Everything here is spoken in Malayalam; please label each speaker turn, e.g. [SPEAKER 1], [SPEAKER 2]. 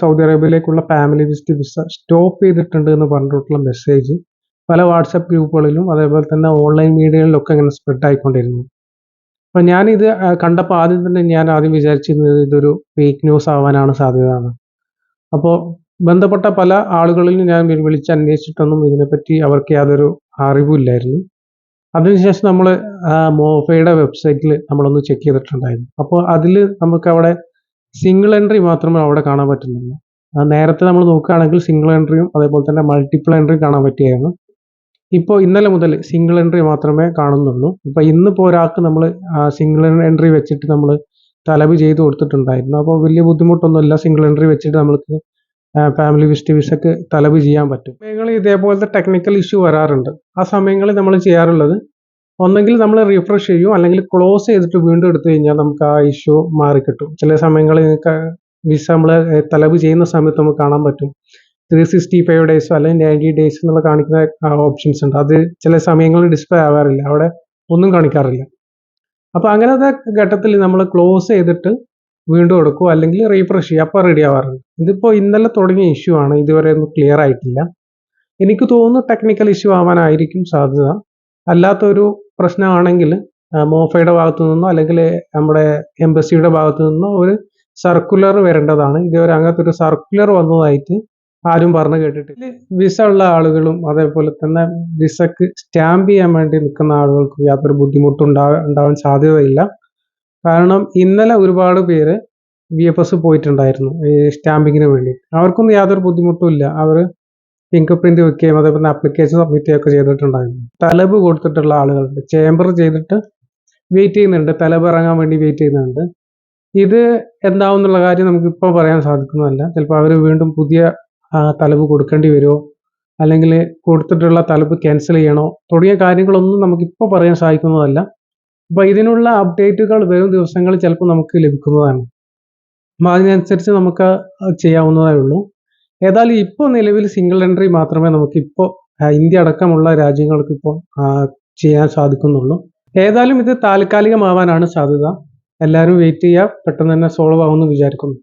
[SPEAKER 1] സൗദി അറേബ്യയിലേക്കുള്ള ഫാമിലി വിസിറ്റ് വിസ സ്റ്റോപ്പ് ചെയ്തിട്ടുണ്ട് എന്ന് പറഞ്ഞിട്ടുള്ള മെസ്സേജ് പല വാട്സപ്പ് ഗ്രൂപ്പുകളിലും അതേപോലെ തന്നെ ഓൺലൈൻ മീഡിയകളിലൊക്കെ ഇങ്ങനെ സ്പ്രെഡ് ആയിക്കൊണ്ടിരുന്നു. അപ്പം ഞാനിത് കണ്ടപ്പോൾ ആദ്യം തന്നെ ഞാൻ ആദ്യം വിചാരിച്ചിരുന്നത് ഇതൊരു ഫേക്ക് ന്യൂസ് ആവാനാണ് സാധ്യത അപ്പോൾ ബന്ധപ്പെട്ട പല ആളുകളിലും ഞാൻ വിളിച്ച് അന്വേഷിച്ചിട്ടൊന്നും ഇതിനെപ്പറ്റി അവർക്ക് യാതൊരു അറിവില്ലായിരുന്നു അതിനുശേഷം നമ്മൾ മോഫയുടെ വെബ്സൈറ്റിൽ നമ്മളൊന്ന് ചെക്ക് ചെയ്തിട്ടുണ്ടായിരുന്നു. അപ്പോൾ അതിൽ നമുക്ക് അവിടെ സിംഗിൾ എൻട്രി മാത്രമേ അവിടെ കാണാൻ പറ്റുന്നുള്ളൂ. നേരത്തെ നമ്മൾ നോക്കുകയാണെങ്കിൽ സിംഗിൾ എൻട്രിയും അതേപോലെ തന്നെ മൾട്ടിപ്പിൾ എൻട്രിയും കാണാൻ പറ്റിയായിരുന്നു. ഇപ്പോൾ ഇന്നലെ മുതൽ സിംഗിൾ എൻട്രി മാത്രമേ കാണുന്നുള്ളൂ. ഇപ്പോൾ ഇന്നിപ്പോൾ ഒരാൾക്ക് നമ്മൾ സിംഗിൾ എൻട്രി വെച്ചിട്ട് നമ്മൾ തലബ് ചെയ്ത് കൊടുത്തിട്ടുണ്ടായിരുന്നു. അപ്പോൾ വലിയ ബുദ്ധിമുട്ടൊന്നുമില്ല സിംഗിൾ എൻട്രി വെച്ചിട്ട് നമുക്ക് ഫാമിലി വിസിറ്റ് വിസക്ക് തലബ് ചെയ്യാൻ പറ്റും. സമയങ്ങളിൽ ഇതേപോലത്തെ ടെക്നിക്കൽ ഇഷ്യൂ വരാറുണ്ട്. ആ സമയങ്ങളിൽ നമ്മൾ ചെയ്യാറുള്ളത് ഒന്നെങ്കിൽ നമ്മൾ റിഫ്രഷ് ചെയ്യും അല്ലെങ്കിൽ ക്ലോസ് ചെയ്തിട്ട് വീണ്ടും എടുത്തു കഴിഞ്ഞാൽ നമുക്ക് ആ ഇഷ്യൂ മാറിക്കിട്ടും. ചില സമയങ്ങളിൽ വിസ നമ്മൾ തലവ് ചെയ്യുന്ന സമയത്ത് നമുക്ക് കാണാൻ പറ്റും. ത്രീ സിക്സ്റ്റി ഫൈവ് ഡേയ്സോ അല്ലെങ്കിൽ നയന്റി ഡേയ്സ് എന്നുള്ള കാണിക്കുന്ന ഓപ്ഷൻസ് ഉണ്ട്. അത് ചില സമയങ്ങളിൽ ഡിസ്പ്ലേ ആവാറില്ല. അവിടെ ഒന്നും കാണിക്കാറില്ല. അപ്പോൾ അങ്ങനത്തെ ഘട്ടത്തിൽ നമ്മൾ ക്ലോസ് ചെയ്തിട്ട് വീണ്ടും എടുക്കും അല്ലെങ്കിൽ റീഫ്രഷ് ചെയ്യുക. അപ്പോൾ റെഡി ആവാറുണ്ട്. ഇതിപ്പോൾ ഇന്നലെ തുടങ്ങിയ ഇഷ്യൂ ആണ്. ഇതുവരെ ഒന്നും ക്ലിയർ ആയിട്ടില്ല. എനിക്ക് തോന്നുന്നു ടെക്നിക്കൽ ഇഷ്യൂ ആവാനായിരിക്കും സാധ്യത. അല്ലാത്തൊരു പ്രശ്നമാണെങ്കിൽ മോഫയുടെ ഭാഗത്തു നിന്നോ അല്ലെങ്കിൽ നമ്മുടെ എംബസിയുടെ ഭാഗത്തു നിന്നോ ഒരു സർക്കുലർ വരേണ്ടതാണ്. ഇതുവരെ അങ്ങനത്തെ ഒരു സർക്കുലർ വന്നതായിട്ട് ആരും പറഞ്ഞു കേട്ടിട്ടില്ല. വിസ ഉള്ള ആളുകളും അതേപോലെ തന്നെ വിസക്ക് സ്റ്റാമ്പ് ചെയ്യാൻ വേണ്ടി നിൽക്കുന്ന ആളുകൾക്ക് യാതൊരു ബുദ്ധിമുട്ടും ഉണ്ടാവാൻ സാധ്യതയില്ല. കാരണം ഇന്നലെ ഒരുപാട് പേര് വി എഫ് എസ് പോയിട്ടുണ്ടായിരുന്നു ഈ സ്റ്റാമ്പിങ്ങിന് വേണ്ടി. അവർക്കൊന്നും യാതൊരു ബുദ്ധിമുട്ടും ഇല്ല. അവർ ഫിംഗർ പ്രിന്റ് വെക്കുകയും അതേപോലെ അപ്ലിക്കേഷൻ സബ്മിറ്റ് ചെയ്യുകയൊക്കെ ചെയ്തിട്ടുണ്ടായിരുന്നു. തലബ് കൊടുത്തിട്ടുള്ള ആളുകളുണ്ട്. ചേംബർ ചെയ്തിട്ട് വെയിറ്റ് ചെയ്യുന്നുണ്ട്. തലബ് ഇറങ്ങാൻ വേണ്ടി വെയിറ്റ് ചെയ്യുന്നുണ്ട്. ഇത് എന്താവുന്നുള്ള കാര്യം നമുക്ക് ഇപ്പോൾ പറയാൻ സാധിക്കുന്നതല്ല. ചിലപ്പോൾ അവർ വീണ്ടും പുതിയ തലബ് കൊടുക്കേണ്ടി വരുമോ? അല്ലെങ്കിൽ കൊടുത്തിട്ടുള്ള തലബ് ക്യാൻസൽ ചെയ്യണോ? തുടങ്ങിയ കാര്യങ്ങളൊന്നും നമുക്കിപ്പോൾ പറയാൻ സാധിക്കുന്നതല്ല. അപ്പോൾ ഇതിനുള്ള അപ്ഡേറ്റുകൾ വരും ദിവസങ്ങളിൽ ചിലപ്പോൾ നമുക്ക് ലഭിക്കുന്നതാണ്. അപ്പോൾ അതിനനുസരിച്ച് നമുക്ക് ചെയ്യാവുന്നതേ ഉള്ളൂ. ഏതായാലും ഇപ്പോൾ നിലവിൽ സിംഗിൾ എൻട്രി മാത്രമേ നമുക്ക് ഇപ്പോൾ ഇന്ത്യ അടക്കമുള്ള രാജ്യങ്ങൾക്ക് ഇപ്പോൾ ചെയ്യാൻ സാധിക്കുന്നുള്ളൂ. ഏതായാലും ഇത് താൽക്കാലികമാവാനാണ് സാധ്യത. എല്ലാവരും വെയിറ്റ് ചെയ്യുക പെട്ടെന്ന് തന്നെ സോൾവ് ആവുമെന്ന് വിചാരിക്കുന്നു.